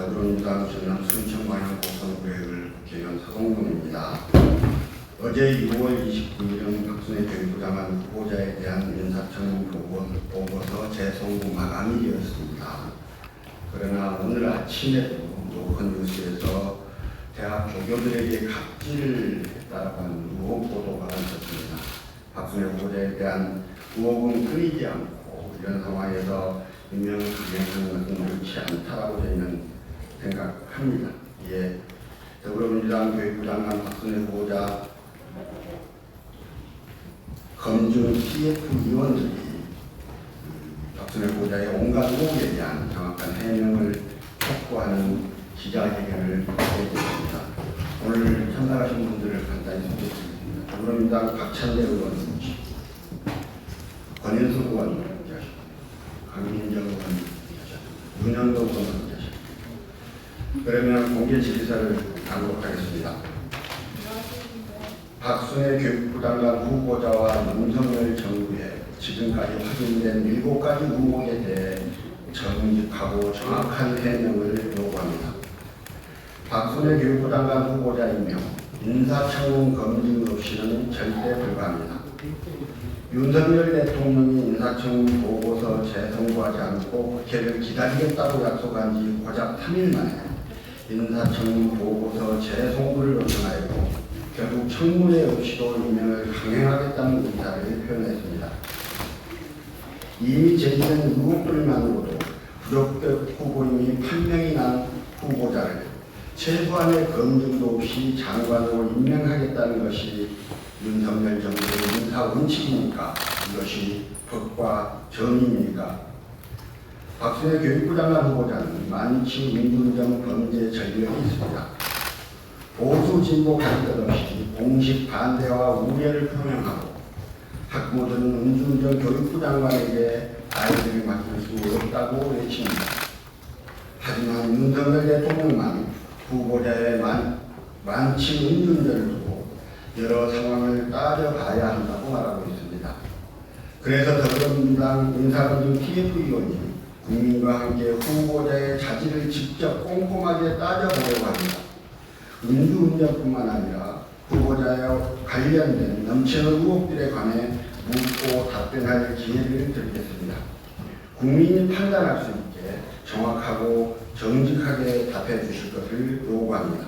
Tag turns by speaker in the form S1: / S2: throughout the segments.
S1: 더불어민주당 전남 순천광양 고선구획을 국회의원 서동동입니다. 어제 6월 29일은 박순애 교육부 장관 후보자에 대한 인사청문 보고- 보고서 재송부 마감일이었습니다. 그러나 오늘 아침에도 로컬 뉴스에서 대학 조교들에게 갑질을 했다고 하는 의혹 보도가 있었습니다. 박순애 후보자에 대한 의혹은 끊이지 않고 이런 상황에서 임명수행하는 것은 옳지 않다고 저희는 생각합니다. 이에 더불어민주당 교육부 장관 박순애 후보자 검증 TF 위원들이 박순애 후보자의 온갖 의혹에 대한 정확한 해명을 촉구하는 기자회견을 해주셨습니다. 오늘 참석하신 분들을 간단히 소개해드리겠습니다. 더불어민주당 박찬대 의원, 권인수 의원. 강민정 의원. 윤영도 의원. 그러면 공개 질의서를 하도록 하겠습니다. 박순애 교육부 장관 후보자와 윤석열 정부의 지금까지 확인된 일곱 가지 의혹에 대해 정직하고 정확한 해명을 요구합니다. 박순애 교육부 장관 후보자 임명, 인사청문 검증 없이는 절대 불가합니다. 윤석열 대통령이 인사청문 보고서 재송구하지 않고 국회를 기다리겠다고 약속한 지 고작 3일 만에 인사청문 보고서 재송구를 요청하였고 결국 청문회 없이도 임명을 강행하겠다는 의사를 표현했습니다. 이미 제기된 의혹들만으로도 부적격 후보임이 판명이 난 후보자를 최소한의 검증도 없이 장관으로 임명하겠다는 것이 윤석열 정부의 인사 원칙입니까? 이것이 법과 정의입니까? 박순애 교육부 장관 후보자는 만치 운동정 범죄 전력이 있습니다. 보수 진보 것 없이 공식 반대와 우려를 표명하고 학부모들은 은중전 교육부 장관에게 아이들을 맡길 수 없다고 외칩니다. 하지만 윤석열 대통령만 후보자의 만, 만치 은중전을 두고 여러 상황을 따져봐야 한다고 말하고 있습니다. 그래서 더불어민주당 인사검증 TF위원이 국민과 함께 후보자의 자질을 직접 꼼꼼하게 따져보려고 합니다. 음주운전뿐만 아니라 후보자와 관련된 넘치는 의혹들에 관해 묻고 답변할 기회를 드리겠습니다. 국민이 판단할 수 있게 정확하고 정직하게 답해 주실 것을 요구합니다.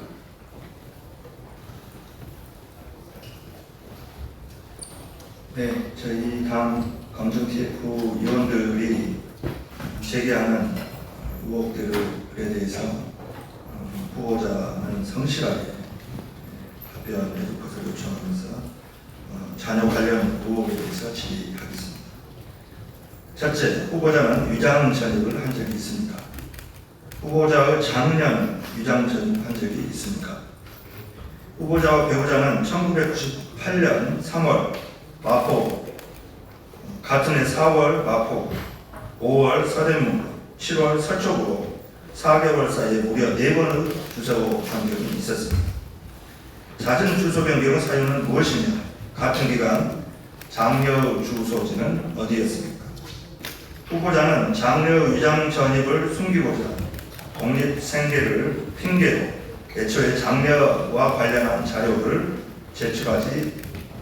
S2: 네, 저희 당 검증 TF 위원들이 제기하는 의혹들에 대해서 어, 후보자는 성실하게 답변해 줄 것을 요청하면서 어, 자녀 관련 의혹에 대해서 질의하겠습니다. 첫째, 후보자는 위장 전입을 한 적이 있습니까? 후보자의 장녀는 위장 전입한 적이 있습니까? 후보자와 배우자는 1998년 3월 마포 같은 해 4월 마포 5월 서대문 7월 서초구로 4개월 사이에 무려 4번의 주소 변경이 있었습니다. 잦은 주소 변경 사유는 무엇이냐? 같은 기간 장녀 주소지는 어디였습니까? 후보자는 장녀 위장 전입을 숨기고자 독립 생계를 핑계로 애초에 장녀와 관련한 자료를 제출하지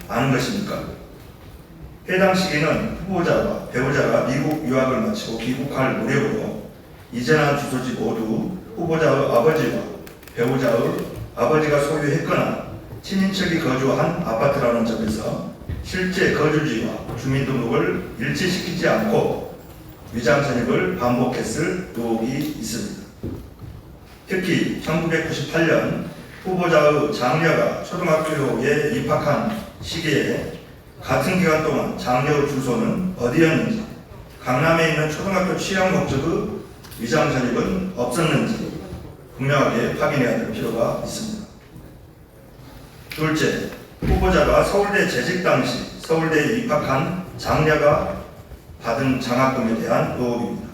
S2: 않은 것입니까? 해당 시기는 후보자와 배우자가 미국 유학을 마치고 귀국할 무렵으로 이전한 주소지 모두 후보자의 아버지와 배우자의 아버지가 소유했거나 친인척이 거주한 아파트라는 점에서 실제 거주지와 주민등록을 일치시키지 않고 위장 전입을 반복했을 의혹이 있습니다. 특히 1998년 후보자의 장녀가 초등학교에 입학한 시기에 같은 기간 동안 장녀 주소는 어디였는지, 강남에 있는 초등학교 취향 목적의 위장 전입은 없었는지 분명하게 확인해야 될 필요가 있습니다. 둘째, 후보자가 서울대 재직 당시 서울대에 입학한 장녀가 받은 장학금에 대한 의혹입니다.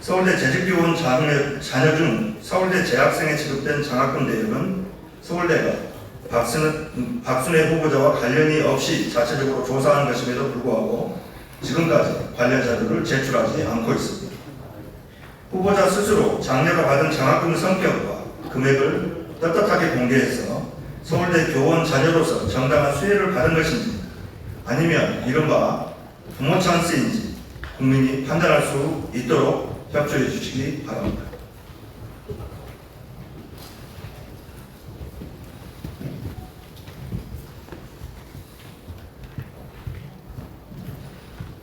S2: 서울대 재직비 온 자녀, 중 서울대 재학생에 지급된 장학금 내역은 서울대가 박순애, 박순애 후보자와 관련이 없이 자체적으로 조사한 것임에도 불구하고 지금까지 관련 자료를 제출하지 않고 있습니다. 후보자 스스로 장녀가 받은 장학금 성격과 금액을 떳떳하게 공개해서 서울대 교원 자녀로서 정당한 수혜를 받은 것인지 아니면 이른바 부모 찬스인지 국민이 판단할 수 있도록 협조해 주시기 바랍니다.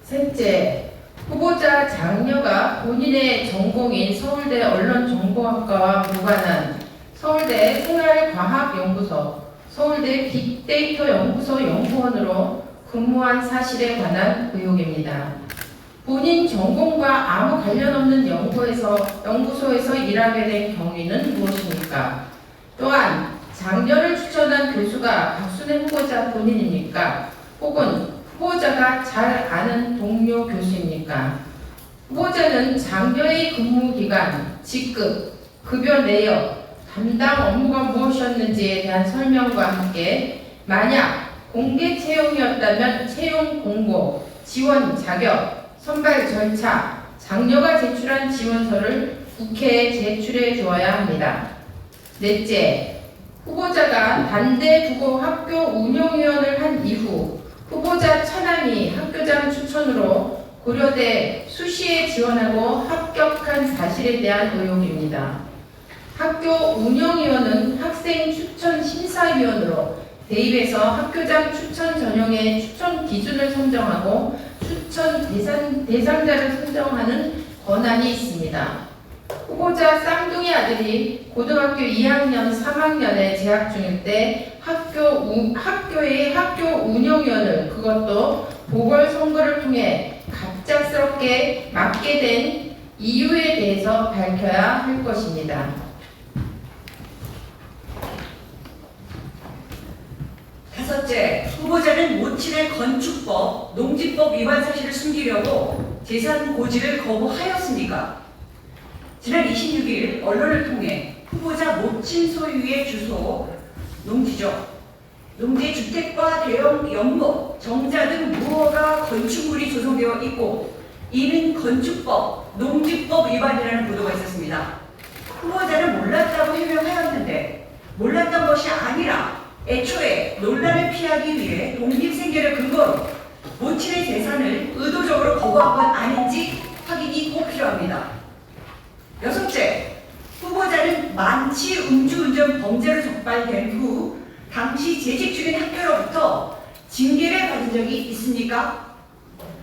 S3: 셋째, 후보자 장녀가 본인의 전공인 서울대 언론정보학과와 무관한 서울대 생활과학연구소, 서울대 빅데이터 연구소 연구원으로 근무한 사실에 관한 의혹입니다. 본인 전공과 아무 관련 없는 연구에서, 연구소에서 일하게 된 경위는 무엇입니까? 또한 장녀를 추천한 교수가 박순애 후보자 본인입니까? 혹은 후보자가 잘 아는 동료 교수입니까? 후보자는 장녀의 근무 기간, 직급, 급여 내역, 담당 업무가 무엇이었는지에 대한 설명과 함께 만약 공개 채용이었다면 채용 공고, 지원 자격, 선발 절차, 장녀가 제출한 지원서를 국회에 제출해 주어야 합니다. 넷째, 후보자가 단대 국어 학교 운영위원을 한 이후 후보자 처남이 학교장 추천으로 고려대 수시에 지원하고 합격한 사실에 대한 의혹입니다. 학교 운영위원은 학생 추천 심사위원으로 대입해서 학교장 추천 전형의 추천 기준을 선정하고 추천 대상, 대상자를 선정하는 권한이 있습니다. 후보자 쌍둥이 아들이 고등학교 2학년, 3학년에 재학 중일 때 학교 우- 학교의 학교 운영위원을 그것도 보궐 선거를 통해 갑작스럽게 맡게 된 이유에 대해서 밝혀야 할 것입니다.
S4: 다섯째, 후보자는 모친의 건축법, 농지법 위반 사실을 숨기려고 재산 고지를 거부하였습니까? 지난 26일 언론을 통해 후보자 모친 소유의 주소, 농지죠. 농지 주택과 대형 연못, 정자 등 무허가 건축물이 조성되어 있고 이는 건축법, 농지법 위반이라는 보도가 있었습니다. 후보자는 몰랐다고 해명하였는데 몰랐던 것이 아니라 애초에 논란을 피하기 위해 독립생계를 근거로 모친의 재산을 의도적으로 거부한 건 아닌지 확인이 꼭 필요합니다. 여섯째, 후보자는 만취 음주운전 범죄로 적발된 후 당시 재직 중인 학교로부터 징계를 받은 적이 있습니까?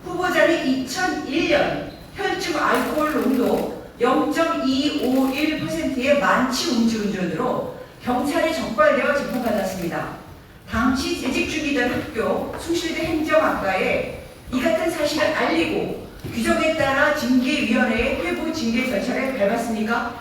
S4: 후보자는 2001년 혈중 알코올 농도 0.251%의 만취 음주운전으로 경찰에 적발되어 재판받았습니다. 당시 재직 중이던 학교 숭실대 행정학과에 이 같은 사실을 알리고 규정에 따라 징계위원회의 회부 징계 절차를 밟았습니까?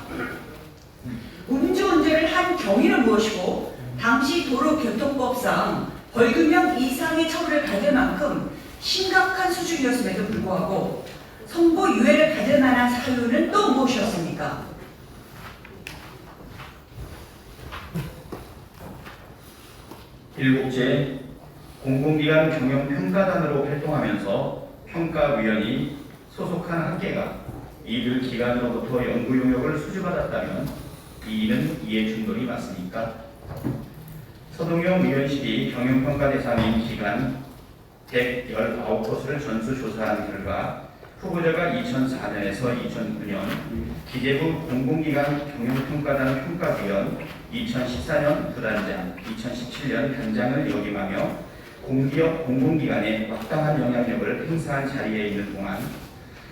S4: 음주운전을 한 경위는 무엇이고 당시 도로교통법상 벌금형 이상의 처벌을 받을 만큼 심각한 수준이었음에도 불구하고 선고 유예를 받을 만한 사유는 또 무엇이었습니까?
S5: 일곱째, 공공기관 경영 평가단으로 활동하면서 평가위원이 소속한 학계가 이들 기관으로부터 연구 용역을 수주받았다면 이는 이해 충돌이 맞습니까? 서동영 위원실이 경영평가 대상인 기관 119곳을 전수조사한 결과 후보자가 2004년에서 2009년 기재부 공공기관 경영평가단 평가위원 2014년 부단장, 2017년 단장을 역임하며 공기업 공공기관에 마땅한 영향력을 행사한 자리에 있는 동안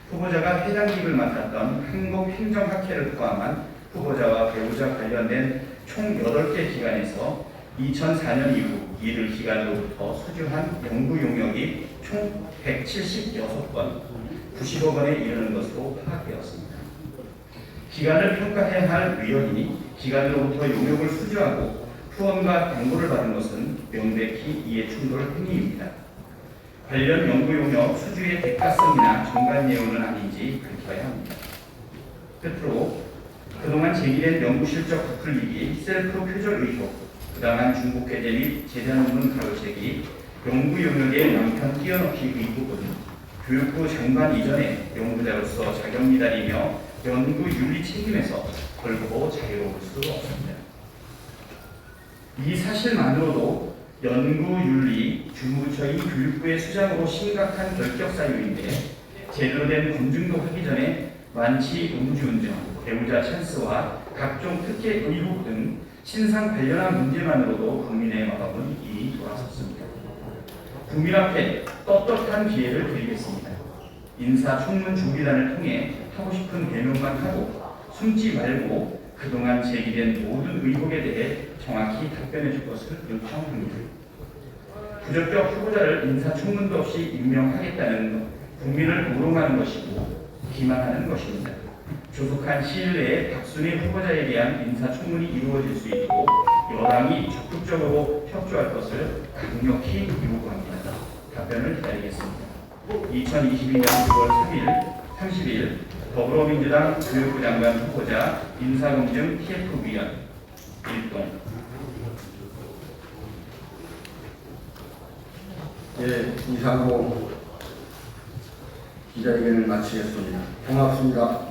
S5: 후보자가 회장직을 맡았던 한국행정학회를 포함한 후보자와 배우자 관련된 총 8개 기관에서 2004년 이후 이들 기관으로부터 수주한 연구 용역이 총 176건, 90억 원에 이르는 것으로 파악되었습니다. 기관을 평가해야 할 위원이 기관으로부터 용역을 수주하고 후원과 당부를 받은 것은 명백히 이해 충돌 행위입니다. 관련 연구 용역 수주의 대가성이나 정관 예우는 아닌지 밝혀야 합니다. 끝으로 그동안 제기된 연구 실적 부풀리기, 셀프 표절 의혹, 부당한 중복 게재 및 재산 없는 가로채기, 연구 용역의 남편 끼어넣기 의혹은 교육부 장관 이전에 연구자로서 자격 미달이며 연구 윤리 책임에서 결코 자유로울 수 없습니다. 이 사실만으로도 연구윤리 주무처인 교육부의 수장으로 심각한 결격 사유인데 제대로 된 검증도 하기 전에 만취 음주운전, 배우자 찬스와 각종 특혜 의혹 등 신상 관련한 문제만으로도 국민의 마음은 이미 돌아섰습니다. 국민 앞에 떳떳한 기회를 드리겠습니다. 인사청문 준비단을 통해 하고 싶은 대명만 하고 숨지 말고 그동안 제기된 모든 의혹에 대해 정확히 답변해 줄 것을 요청합니다. 부적격 후보자를 인사청문도 없이 임명하겠다는 것, 국민을 우롱하는 것이고 기만하는 것입니다. 조속한 시일 내에 박순희 후보자에 대한 인사청문이 이루어질 수 있도록 여당이 적극적으로 협조할 것을 강력히 요구합니다. 답변을 기다리겠습니다. 2022년 9월 3일, 30일 더불어민주당 교육부 장관 후보자 인사검증 TF위원 일동
S1: 예, 이상으로 기자회견을 마치겠습니다. 고맙습니다.